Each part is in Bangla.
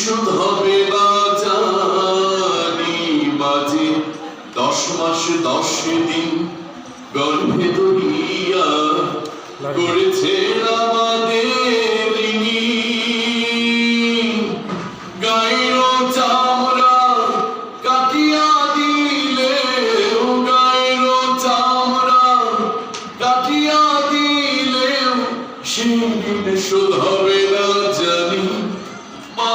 শোধ হবে না জানি বাজে দশ মাস, দশ দিন গর্ভে দরিয়া করেছে আমাদের। গায়ের চামড়া কাটিয়া দিলে গায়ের চামড়া কাটিয়া দিলে শোধ হবে না জানি মা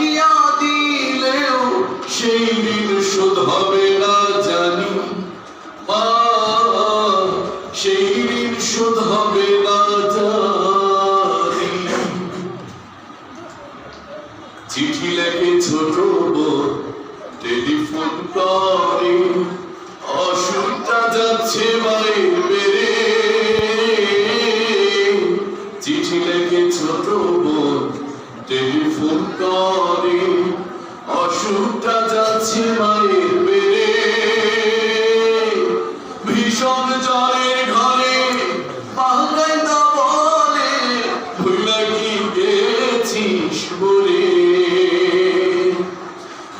কাটিয়া দিলেও সেই দিন শোধ হবে না জানি। মা সেই দিন শোধ হবে না জানি। চিঠি লেখে ছোট টেলিফোন করে অসুখটা যাচ্ছে বাইর চিঠি লেখে ছোট বোন টেলিফোন করে, অসুখটা যাচ্ছে মায়ের বেড়ে ভীষণ জ্বরের ঘরে না বলে ভুলা কি গেছিস বলে।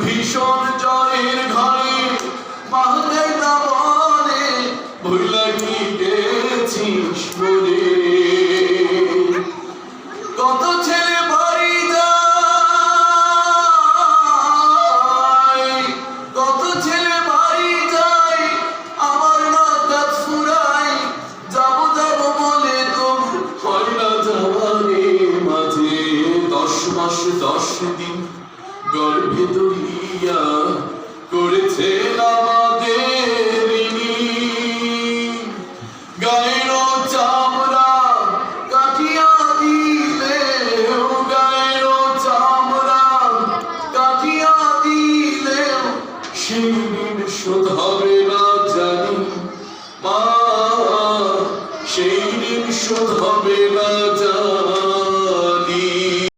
ভীষণ জ্বরের ঘরে না বলে ভুলা কি গেছিস বলে। মাস দশ দিন গর্ভে আমাদের। গায়ের চামড়া কাটিয়া দিলে গায়ের চামড়া কাটিয়া দিলে সেই দিন শোধ হবে না জানি মা সেই দিন শোধ হবে না